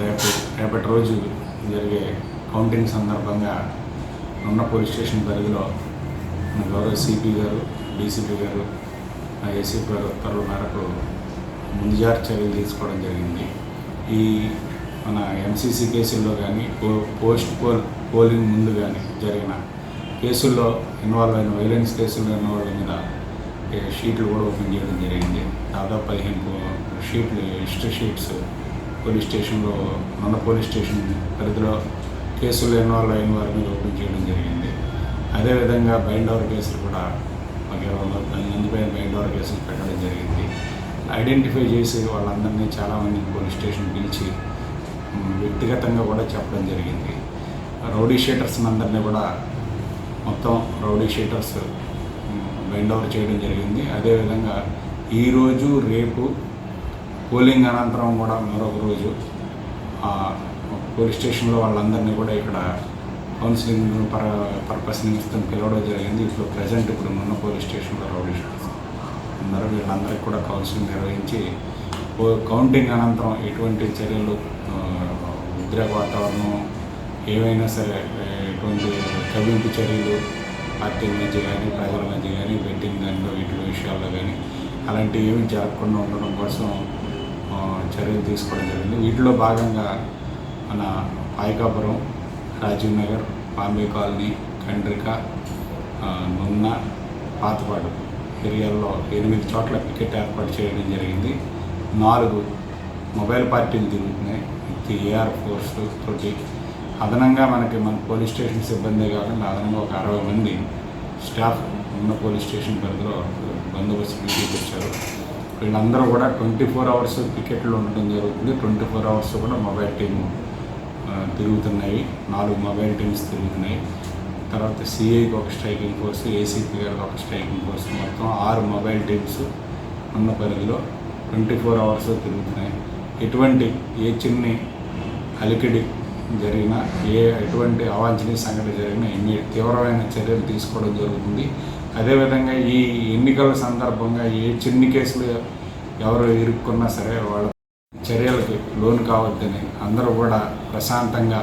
రేపు రేపటి రోజు జరిగే కౌంటింగ్ సందర్భంగా ఉన్న పోలీస్ స్టేషన్ పరిధిలో మన గౌరవ సిపి గారు డీసీపీ గారు ఏసీపీ గారు ఉత్తర్వుల మేరకు ముందుజారు చర్యలు తీసుకోవడం జరిగింది. ఈ మన ఎంసీసీ కేసుల్లో కానీ పో పోస్ట్ పోల్ పోలింగ్ ముందు కానీ జరిగిన కేసుల్లో ఇన్వాల్వ్ అయిన వైలెన్స్ కేసుల్లో ఇన్వాల్వ్ మీద షీట్లు కూడా ఓపెన్ చేయడం జరిగింది. దాదాపు పదిహేను షీట్లు హిస్టరీ షీట్స్ పోలీస్ స్టేషన్లో మన పోలీస్ స్టేషన్ పరిధిలో కేసులు ఇన్వాల్వ్ అయిన వారి మీద ఓపెన్ చేయడం జరిగింది. అదేవిధంగా బైండ్ ఓవర్ కేసులు కూడా ఒక ఇరవై వందల పది మంది పైన బైండ్ కేసులు పెట్టడం జరిగింది. ఐడెంటిఫై చేసి వాళ్ళందరినీ చాలామంది పోలీస్ స్టేషన్ పిలిచి వ్యక్తిగతంగా కూడా చెప్పడం జరిగింది. రౌడీ షీటర్స్ అందరినీ కూడా మొత్తం రౌడీ షీటర్స్ బెండ్ ఓవర్ చేయడం జరిగింది. అదేవిధంగా ఈరోజు రేపు పోలింగ్ అనంతరం కూడా మరొక రోజు పోలీస్ స్టేషన్లో వాళ్ళందరినీ కూడా ఇక్కడ కౌన్సిలింగ్ పర పర్పస్ నిమిత్తం పిలవడం జరిగింది. ఇప్పుడు ప్రజెంట్ ఇప్పుడు ఉన్న పోలీస్ స్టేషన్లో రౌడీ షీటర్స్ అందరూ వీళ్ళందరికీ కూడా కౌన్సిలింగ్ నిర్వహించి కౌంటింగ్ అనంతరం ఎటువంటి చర్యలు ఉద్రేక వాతావరణం ఏవైనా సరే ఎటువంటి కవింపు చర్యలు పార్టీ మధ్య కానీ ప్రజల మధ్య కానీ బెట్టింగ్ దాంట్లో వీటి విషయాల్లో కానీ అలాంటివి ఏమి జరగకుండా ఉండడం కోసం చర్యలు తీసుకోవడం జరిగింది. వీటిలో భాగంగా మన పాయకాపురం రాజీవ్ నగర్ బాంబే కాలనీ కండ్రిక నున్న పాతపాడు ఏరియాల్లో ఎనిమిది చోట్ల పికెట్ ఏర్పాటు చేయడం జరిగింది. నాలుగు మొబైల్ పార్టీలు తిరుగుతున్నాయి. ఏఆర్ ఫోర్స్ తోటి అదనంగా మనకి మన పోలీస్ స్టేషన్ సిబ్బంది కాకుండా అదనంగా ఒక అరవై మంది స్టాఫ్ ఉన్న పోలీస్ స్టేషన్ పరిధిలో బందోబస్తు తీసుకొచ్చారు వీళ్ళందరూ కూడా ట్వంటీ ఫోర్ అవర్స్ పికెట్లు ఉండటం జరుగుతుంది. ట్వంటీ ఫోర్ అవర్స్ కూడా మొబైల్ టీము తిరుగుతున్నాయి. నాలుగు మొబైల్ టీమ్స్ తిరుగుతున్నాయి. తర్వాత సిఐకి ఒక స్ట్రైకింగ్ ఫోర్స్ ఏసీపీ గారికి ఒక స్ట్రైకింగ్ ఫోర్స్ మొత్తం ఆరు మొబైల్ టీమ్స్ ఉన్న పరిధిలో ట్వంటీ ఫోర్ అవర్స్ తిరుగుతున్నాయి. ఎటువంటి ఏ చిన్ని అలికిడి జరిగిన ఏ ఎటువంటి అవాంఛనీయ సంఘటన జరిగినా ఎన్ని తీవ్రమైన చర్యలు తీసుకోవడం జరుగుతుంది. అదేవిధంగా ఈ ఎన్నికల సందర్భంగా ఏ చిన్ని కేసులు ఎవరు ఇరుక్కున్నా సరే వాళ్ళ చర్యలకి లోను కావద్దని అందరూ కూడా ప్రశాంతంగా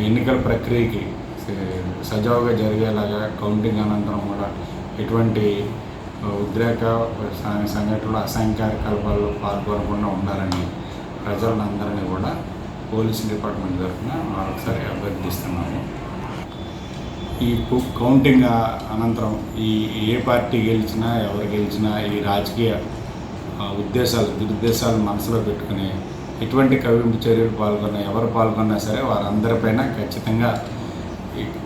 ఎన్నికల ప్రక్రియకి సజావుగా జరిగేలాగా కౌంటింగ్ అనంతరం కూడా ఎటువంటి ఉద్రేక సంఘటనలు అసంఖ్య కల్పాల్లో పాల్గొనకుండా ఉండాలని ప్రజలందరినీ కూడా పోలీస్ డిపార్ట్మెంట్ తరఫున మరొకసారి అభ్యర్థిస్తున్నాము. ఈ కౌంటింగ్ అనంతరం ఈ ఏ పార్టీ గెలిచినా ఎవరు గెలిచినా ఈ రాజకీయ ఉద్దేశాలు దురుద్దేశాలు మనసులో పెట్టుకుని ఎటువంటి కవింపు చర్యలు పాల్గొన్నా ఎవరు పాల్గొన్నా సరే వారందరిపైన ఖచ్చితంగా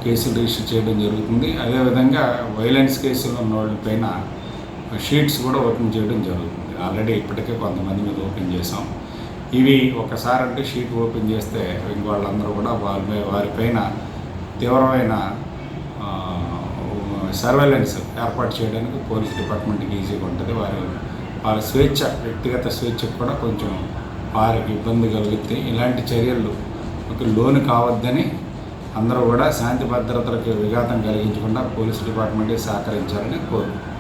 కేసులు రిజిస్టర్ చేయడం జరుగుతుంది. అదేవిధంగా వైలెన్స్ కేసులు ఉన్న వాళ్ళపైన షీట్స్ కూడా ఓపెన్ చేయడం జరుగుతుంది. ఆల్రెడీ ఇప్పటికే కొంతమంది మీద ఓపెన్ చేసాం ఇవి ఒకసారి అంటే షీట్ ఓపెన్ చేస్తే ఇంక వాళ్ళందరూ కూడా వారి వారిపైన తీవ్రమైన సర్వేలెన్స్ ఏర్పాటు చేయడానికి పోలీస్ డిపార్ట్మెంట్కి ఈజీగా ఉంటుంది. వారి వారి స్వేచ్ఛ వ్యక్తిగత స్వేచ్ఛకు కూడా కొంచెం వారికి ఇబ్బంది కలిగితే ఇలాంటి చర్యలు ఒక లోను కావద్దని అందరూ కూడా శాంతి భద్రతలకు విఘాతం కలిగించకుండా పోలీస్ డిపార్ట్మెంట్కి సహకరించాలని కోరుకుంటున్నాను